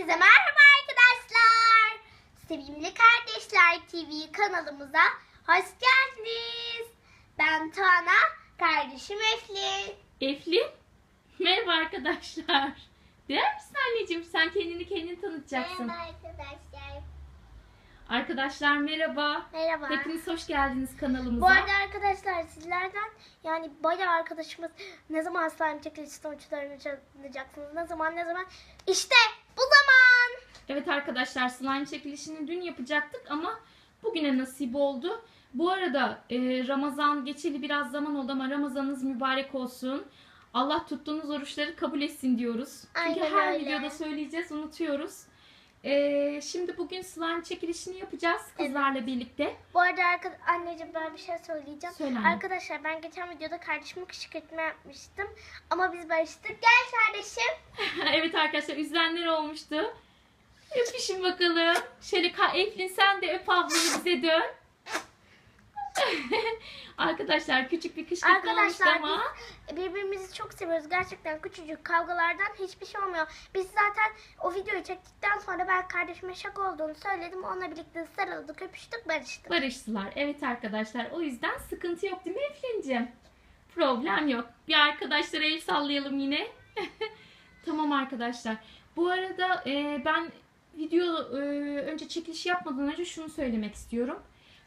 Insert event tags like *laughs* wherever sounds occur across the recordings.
Herkese merhaba arkadaşlar. Sevimli Kardeşler TV kanalımıza hoş geldiniz. Ben Tuana, kardeşim Eflin. Eflin, merhaba arkadaşlar. Der misin anneciğim? Sen kendini kendin tanıtacaksın. arkadaşlar. Arkadaşlar merhaba. Merhaba. Hepiniz hoş geldiniz kanalımıza. Bu arada arkadaşlar sizlerden yani bayağı arkadaşımız ne zaman slime çekilişi sonuçlarını alacaksınız? Ne zaman ne zaman? İşte. Evet arkadaşlar slime çekilişini dün yapacaktık ama bugüne nasip oldu. Bu arada e, Ramazan geçeli biraz zaman oldu ama Ramazanınız mübarek olsun. Allah tuttuğunuz oruçları kabul etsin diyoruz. Çünkü Aynen her öyle. videoda söyleyeceğiz, unutuyoruz. E, şimdi bugün slime çekilişini yapacağız kızlarla birlikte. Bu arada arka, anneciğim ben bir şey söyleyeceğim. Söyle anne. Arkadaşlar ben geçen videoda kardeşime kışkırtma yapmıştım. Ama biz barıştık. Gel kardeşim. *laughs* evet arkadaşlar üzülenler olmuştu. Öpüşün bakalım. Şöyle Eflin sen de öp ablanı bize dön. *laughs* arkadaşlar küçük bir kışkırtma olmuştu Arkadaşlar ama. biz birbirimizi çok seviyoruz. Gerçekten küçücük kavgalardan hiçbir şey olmuyor. Biz zaten o videoyu çektikten sonra ben kardeşime şaka olduğunu söyledim. Onunla birlikte sarıldık, öpüştük, barıştık. Barıştılar. Evet arkadaşlar o yüzden sıkıntı yok değil mi Eflin'ciğim? Problem yok. Bir arkadaşlara el sallayalım yine. *laughs* tamam arkadaşlar. Bu arada e, ben video e, önce çekiliş yapmadan önce şunu söylemek istiyorum.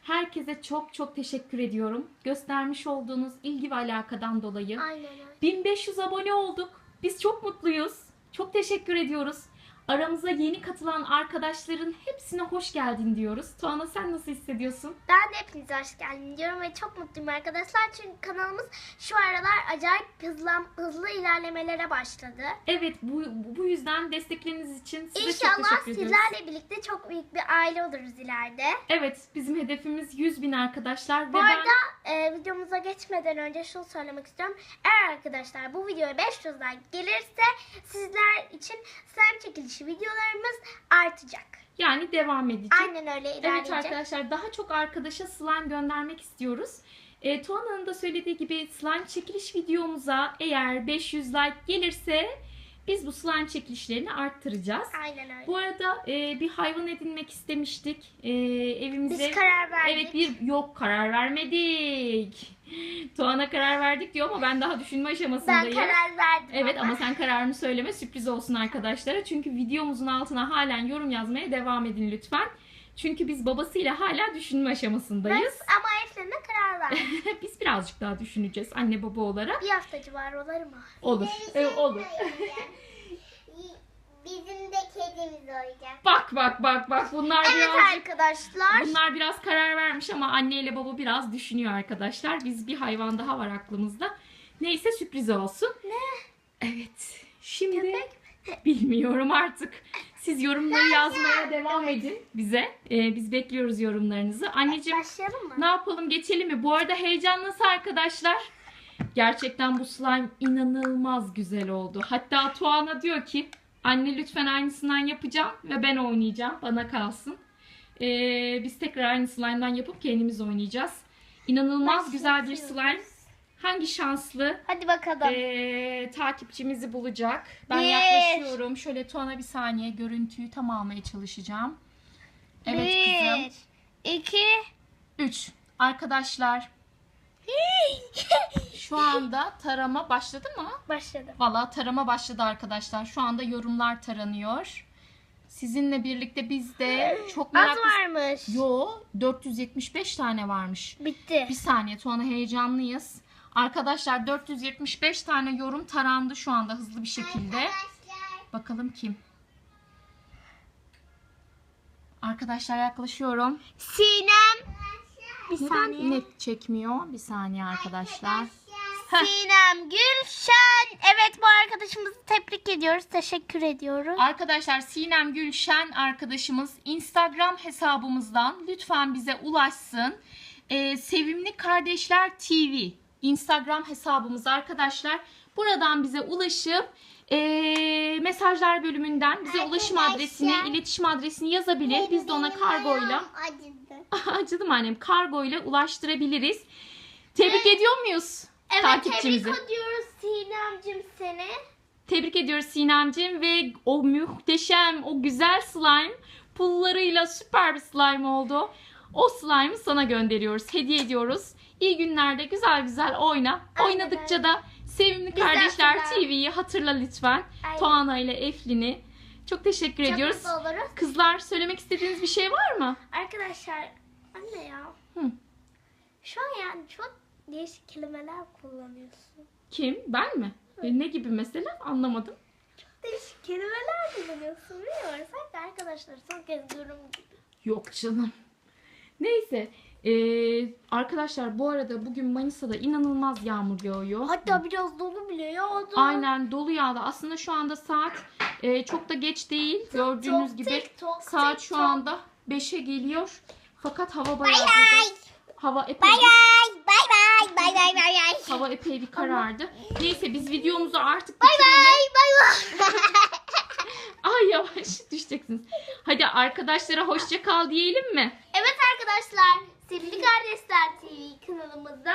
Herkese çok çok teşekkür ediyorum. Göstermiş olduğunuz ilgi ve alakadan dolayı. Aynen öyle. 1500 abone olduk. Biz çok mutluyuz. Çok teşekkür ediyoruz. Aramıza yeni katılan arkadaşların hepsine hoş geldin diyoruz. Tuana sen nasıl hissediyorsun? Ben de hepinize hoş geldin diyorum ve çok mutluyum arkadaşlar. Çünkü kanalımız şu aralar acayip hızlı, hızlı ilerlemelere başladı. Evet bu, bu yüzden destekleriniz için size çok İnşallah teşekkür ediyoruz. sizlerle birlikte çok büyük bir aile oluruz ileride. Evet bizim hedefimiz 100 bin arkadaşlar. Bu ve arada e, videomuza geçmeden önce şunu söylemek istiyorum. Eğer arkadaşlar bu videoya 500 like gelirse sizler için slime çekilişi videolarımız artacak. yani devam edeceğim. Aynen öyle Evet ilerleyecek. arkadaşlar daha çok arkadaşa slime göndermek istiyoruz. E, Tuana'nın da söylediği gibi slime çekiliş videomuza eğer 500 like gelirse biz bu slime çekilişlerini arttıracağız. Aynen öyle. Bu arada e, bir hayvan edinmek istemiştik e, evimize. Biz karar verdik. Evet bir yok karar vermedik. Tuana karar verdik diyor ama ben daha düşünme ben aşamasındayım. karar verdim. Evet ama sen kararını söyleme sürpriz olsun arkadaşlara. Çünkü videomuzun altına halen yorum yazmaya devam edin lütfen. Çünkü biz babasıyla hala düşünme aşamasındayız. Biz ama Verdik. *laughs* biz birazcık daha düşüneceğiz anne baba olarak. bir hafta civarı olur mu? Olur. Evet, olur. *laughs* Bizim de kedimiz olacak. Bak bak bak bak bunlar Evet birazcık arkadaşlar. Bunlar biraz karar vermiş ama anneyle baba biraz düşünüyor arkadaşlar. Biz bir hayvan daha var aklımızda. Neyse sürpriz olsun. Ne? Evet. Şimdi Köpek *laughs* bilmiyorum artık. Siz yorumları yazmaya devam edin bize. Ee, biz bekliyoruz yorumlarınızı. Anneciğim Başlayalım mı? ne yapalım geçelim mi? Bu arada heyecan nasıl arkadaşlar? Gerçekten bu slime inanılmaz güzel oldu. Hatta Tuana diyor ki anne lütfen aynısından yapacağım ve ben oynayacağım. Bana kalsın. Ee, biz tekrar aynı slime'dan yapıp kendimiz oynayacağız. İnanılmaz güzel bir slime. Hangi şanslı Hadi bakalım. ee, takipçimizi bulacak? Ben Bir. yaklaşıyorum. Şöyle Tuana bir saniye görüntüyü tam almaya çalışacağım. Evet kızım. Bir, iki, 3. Arkadaşlar şu anda tarama başladı mı? başladı. Valla tarama başladı arkadaşlar. Şu anda yorumlar taranıyor. Sizinle birlikte biz de çok Az meraklı... varmış. Yo 475 tane varmış. Bitti. Bir saniye Tuana heyecanlıyız. Arkadaşlar 475 tane yorum tarandı şu anda hızlı bir şekilde. Bakalım kim? Arkadaşlar yaklaşıyorum. Sinem. Bir Neden saniye. net çekmiyor? Bir saniye arkadaşlar. Sinem Gülşen. Evet bu arkadaşımızı tebrik ediyoruz. Teşekkür ediyoruz. Arkadaşlar Sinem Gülşen arkadaşımız Instagram hesabımızdan lütfen bize ulaşsın. Ee, Sevimli Kardeşler TV Instagram hesabımız arkadaşlar. Buradan bize ulaşıp ee, mesajlar bölümünden bize ulaşım adresini, iletişim adresini yazabilir. Biz de ona kargoyla *laughs* Acıdı. *laughs* acıdım annem kargoyla ulaştırabiliriz. Tebrik ediyor muyuz Evet takipçimizi? tebrik ediyoruz Sinemcim seni. Tebrik ediyoruz Sinemciğim ve o muhteşem, o güzel slime pullarıyla süper bir slime oldu. O slime'ı sana gönderiyoruz, hediye ediyoruz. İyi günlerde güzel güzel oyna. Aynen Oynadıkça da Sevimli Güzel Kardeşler. TV'yi hatırla lütfen. Aynen. Tuana ile Eflin'i. Çok teşekkür Çok ediyoruz. Kızlar söylemek istediğiniz bir şey var mı? Arkadaşlar anne ya. Hı. Şu an yani çok değişik kelimeler kullanıyorsun. Kim? Ben mi? E, Ne gibi mesela? Anlamadım. Değişik kelimeler kullanıyorsun bilmiyorum. Sanki arkadaşlar son kez diyorum gibi. Yok canım. Neyse. Ee, arkadaşlar bu arada bugün Manisa'da inanılmaz yağmur yağıyor. Hatta biraz dolu bile yağdı. Aynen dolu yağdı. Aslında şu anda saat e, çok da geç değil. Gördüğünüz Tok gibi tik, tok saat tik, şu anda 5'e geliyor. Fakat hava bayağı burada. Hava epey bir, Bye bye bye bye bye bye. hava epey bir karardı. Neyse biz videomuzu artık Bye bitirelim. bye bye bye. *laughs* Ay yavaş düşeceksiniz. Hadi arkadaşlara hoşça kal diyelim mi? Evet arkadaşlar, Sevgili Kardeşler TV kanalımıza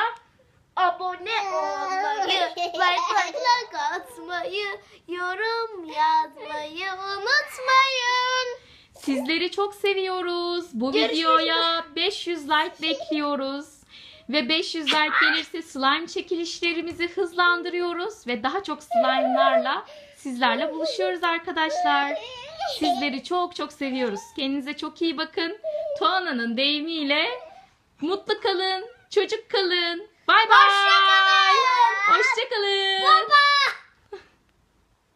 abone *laughs* olmayı, like atmayı, yorum yazmayı unutmayın. Sizleri çok seviyoruz. Bu videoya 500 like bekliyoruz. Ve 500 like gelirse slime çekilişlerimizi hızlandırıyoruz. Ve daha çok slime'larla sizlerle buluşuyoruz arkadaşlar. Sizleri çok çok seviyoruz. Kendinize çok iyi bakın. Tuana'nın deyimiyle mutlu kalın, çocuk kalın. Bay bay. Hoşça kalın. Hoşça kalın. Bye bye.